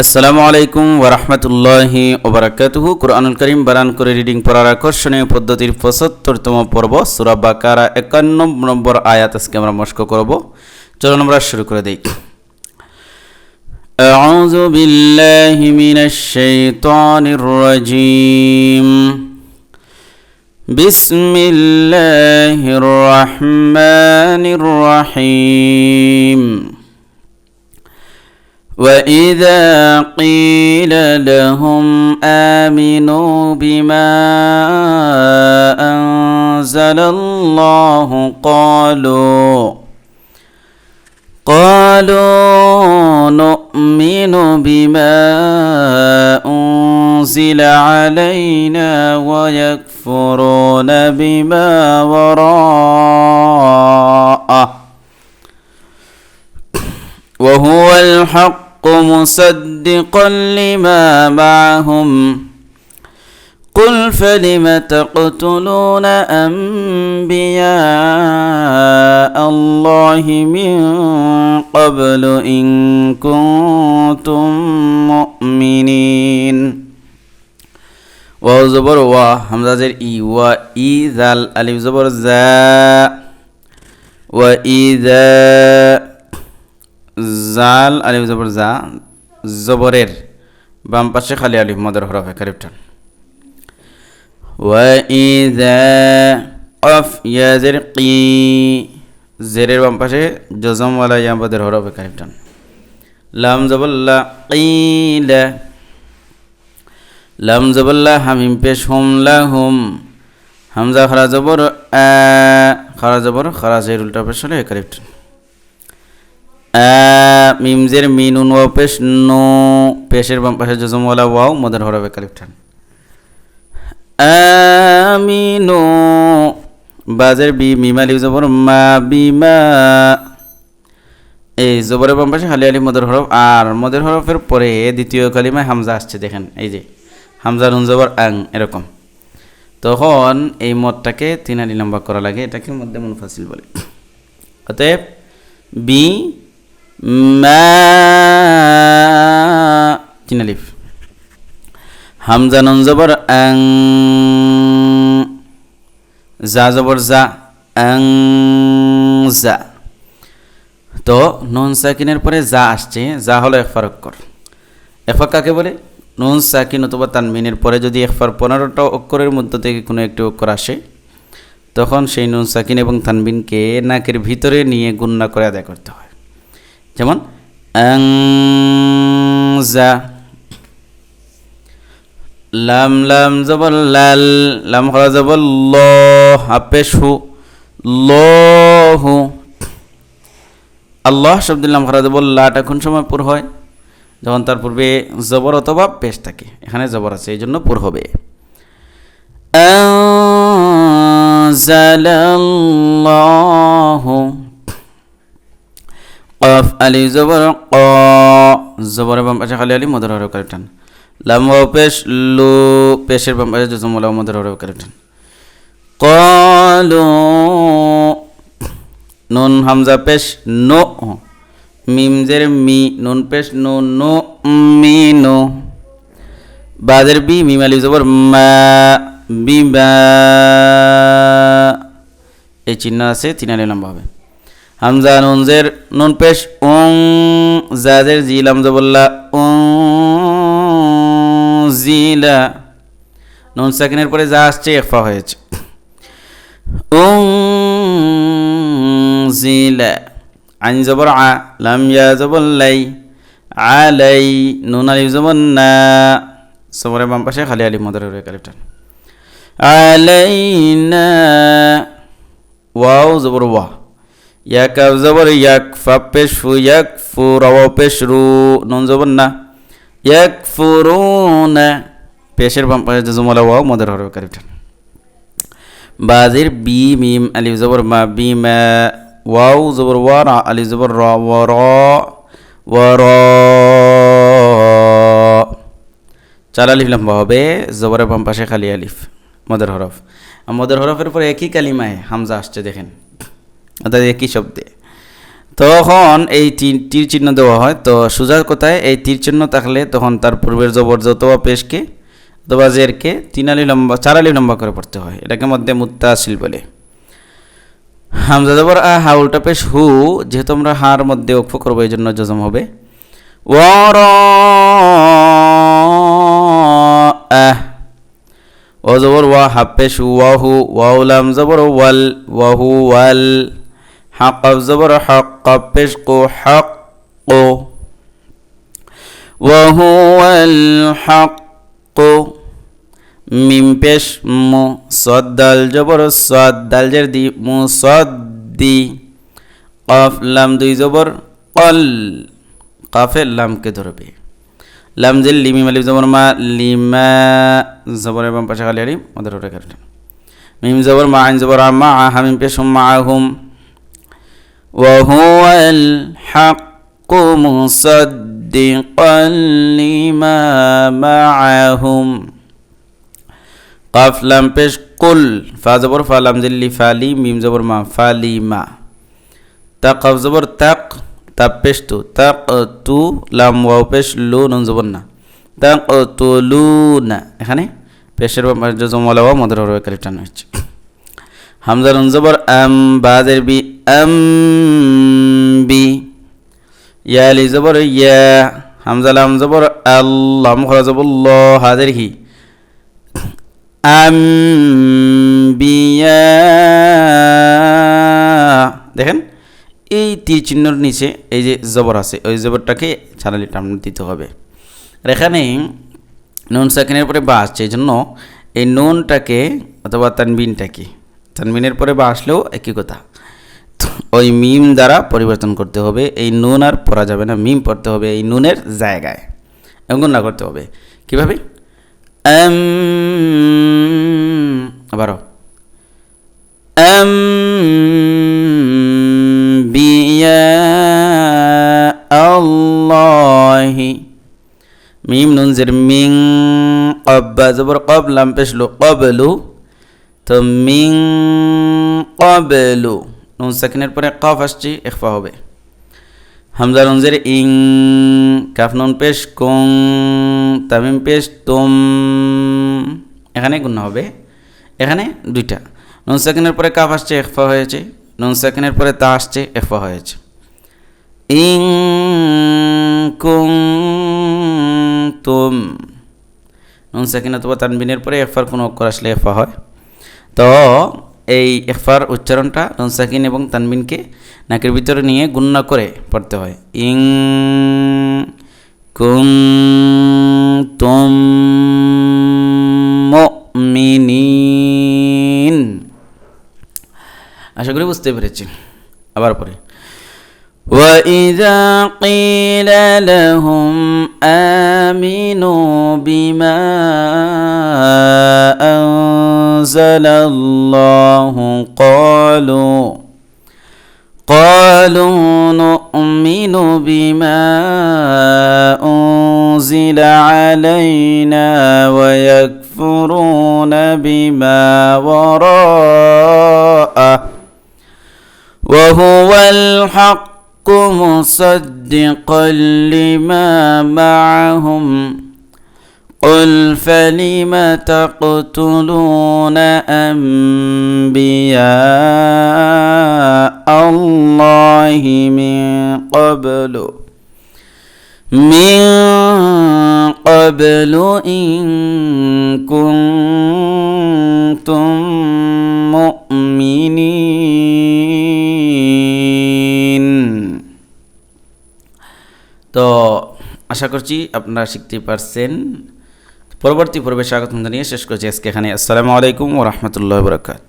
আসসালামু আলাইকুম ওরহমতুল্লাহি ওবরাকাতুহু কোরআনুল করিম বারান করে রিডিং পড়ার আকর্ষণীয় পদ্ধতির পঁচাত্তরতম পর্ব সুরা বাকারা একান্ন নম্বর আয়াত আজকে আমরা মস্ক করব চলুন আমরা শুরু করে দিই أعوذ بالله من الشيطان الرجيم بسم الله الرحمن الرحيم وإذا قيل لهم آمنوا بما أنزل الله قالوا قالوا نؤمن بما أنزل علينا ويكفرون بما وراءه وهو الحق الحق مصدقا لما معهم. قل فلم تقتلون أنبياء الله من قبل إن كنتم مؤمنين؟ واو زبر وا حمزة زر إي وا إي ذال الف زبر زا واذا জাল, আলিফ জবর জা, জবরের বাম পাশে খালি আলিফ, মদর হরফ কারিফটান ওয়াইদা অফ জেরের বাম পাশে জজমওয়ালা ইয়ামবাদের হরফে কারিফটান লাম জবল্লা লাম জবল্লা হামিম পেশ হুম লা হুম, হামজা খারা জবর খারা জবর খারা জের উল্টা পেশ হলে কারিফটান মিমজের মিনুন ওয়াও পেশ, নো পেশের বাম পাশে জজম ওয়ালা ওয়াও, মদের হরফ কারিফটান আমিনু বাজের বি মিমালি জবর, মা, বিমা। এই জবরের বাম পাশে হালি আলি মদের হরফ, আর মদের হরফের পরে দ্বিতীয় কালিমায় হামজা আসছে, দেখেন, এই যে, হামজা, নুন, জবর, আং, এরকম। তখন এই মদটাকে তিন আলি লম্বা করা লাগে, এটাকে মধ্যে মুনফাসিল বলে। অতএব, বি মা তিন আলিফ হামজা নুন জবর আং। যা জবর যা আং যা তো নুন সাকিনের পরে যা আসছে যা হলো একফার অক্ষর একফা কাকে বলে? নুন সাকিন অথবা তানমিনের পরে যদি একফার পনেরোটা অক্ষরের মধ্য থেকে কোনো একটি অক্ষর আসে, তখন সেই নুন সাকিন এবং তানবিনকে নাকের ভিতরে নিয়ে গুন্না করে আদায় করতে হয়। যেমন লাম লাম জবর লাল। লাম খরা জবর ল হাপে সু লহু। আল্লাহ শব্দুল্লাম খরা জবর লাটা কোন সময় পুর হয়? যখন তার পূর্বে জবর অথবা পেশ থাকে। এখানে জবর আছে এই জন্য পুর হবে। আনজালাল্লাহু কফ আলি জবর ক জবর এবং পাশে খালি আলি মধুর হরফ করে লাম পেশ লু পেশের বাম পাশে জজম ওয়ালা মধ্যে হরফ করে টান কলু নুন হামজা পেশ নো মিম জের মি নুন পেশ নো নো মি নো বাদের বি মিম আলি জবর মা বিমা এই চিহ্ন আছে তিন আলি লম্বা হবে হামজা নুন জের নুন পেশ, উং, জাজের জি লাম জবল্লা উং, জিলা। নুন সাকিনের পরে যা আসছে একফা হয়েছে। উং, জিলা। আইন জবর আ, লাম ইয়া জবর লাই, আলাই, নুন আলিফ জবর না। সবরে বাম পাশে খালি আলিফ মদর হয়ে কালিফটান আলাইনা ওয়াও জবর ওয়া। ইয়াক জবর ইয়াক ফা পেশ ফু ইয়াক ফু রাওয়া পেশ রু নুন জবর না। ইয়াকফুরুনা, পেশের বাম পাশে জুমলা ওয়াও, মদের হরফ কারিফটান বাজির বি মিম আলিফ জবর মা বি মা ওয়াও জবর ওয়া, রা, আলিফ জবর র, ওয়া র ওয়া, র। চার আলিফ লম্বা হবে, জবরের বাম পাশে খালি আলিফ, মদের হরফ। মদের হরফের পরে একই কালিমায় হামজা আসছে, দেখেন। অর্থাৎ একই শব্দে। তখন এই তীর- চিহ্ন দেওয়া হয়। তো সোজা কোথায় এই তীর চিহ্ন থাকলে তখন তার পূর্বের জবর যত পেশকে অথবা জেরকে তিন আলি লম্বা, চার আলি লম্বা করে পড়তে হয়। এটাকে মধ্যে মুত্তাসিল বলে। হামজা জবর, আ, হা, উল্টা পেশ, হু, যেহেতু আমরা হার মধ্যে অক্ষ করব, এই জন্য যজম হবে। ওর ও জবর, ওয়া হাফেশ ওয়াহু ওয়াউলাম জবর, ওয়াল ওয়াহু ওয়াল। حق الزبر حق بشق حق وهو الحق من بش مصد الجبر صد الجردي مصدي قف لم دي زبر قل قف لم كدربي لم زل لم يمال زبر ما لما زبر بام باشا غالي مدر ركرت ميم زبر ما عين زبر ما حميم بش معهم وهو الحق مصدقا لما معهم قاف لام পেশ কুল ফা জবর ফা লাম দিল্লি ফালি মিম জবর মা ফালি মা তা কফ জবর তাক তাপ পেশ তু তাক তু লাম ওয়াও পেশ লু নুন জবর না তাক তু লু না এখানে পেশের জমলা ওয়া মদের হবে কালিটানো হচ্ছে হামজা নুন জবর, আম বাদের বি, আম বি। ইয়া লি জবর, ইয়া। হামজা লাম জবর, আল্লাহ মুখরা জবর ল হাদের হি। আম বিয়া দেখেন, এই তীর চিহ্নর নিচে এই যে জবর আছে, ওই জবরটাকে ছাড়ালি টান দিতে হবে। আর এখানে নুন সাকিনের পরে বা আসছে এই জন্য এই নুনটাকে অথবা তানবিনটাকে তানবিনের পরে বা আসলেও একই কথা। ওই মিম দ্বারা পরিবর্তন করতে হবে, এই নুন আর পড়া যাবে না, মিম পড়তে হবে এই নুনের জায়গায়। এমন না করতে হবে। কীভাবে? আবারও। আল্লাহি। মিম নুন জের মিং কব্বা জবর কব লাম পেশলু কবলু। তো মিং কবলু নুন সাকিনের পরে কফ আসছে, ইখফা হবে। হামজা নুন জের ইং, কাফ নুন পেশ, কুং, তামিম পেশ, তুম, এখানে গুণ হবে। এখানে দুইটা। নুন সাকিনের পরে কাফ আসছে, ইখফা হয়েছে। নুন সাকিনের পরে তা আসছে, ইখফা হয়েছে। ইং, কুং, তুম। নুন সাকিন অথবা তানবিনের পরে এফার কোনো অক্ষর আসলে এফা হয়। তো এই এফার উচ্চারণটা নুনসাকিন এবং তানবিনকে নাকের ভিতরে নিয়ে গুণনা করে পড়তে হয়। ইং কুম তুম আশা করি বুঝতে পেরেছি। আবার পরে وإذا قيل لهم آمنوا بما أنزل الله قالوا قالوا نؤمن بما أنزل علينا ويكفرون بما وراءه وهو الحق مصدقا لما معهم. قل فلم تقتلون أنبياء الله من قبل؟ من قبل إن كنتم তো আশা করছি আপনারা শিখতে পারছেন। পরবর্তী পর্বে স্বাগত জানিয়ে শেষ করছি আজকে এখানে। আসসালামু আলাইকুম ও রহমতুল্লাহ বরকাত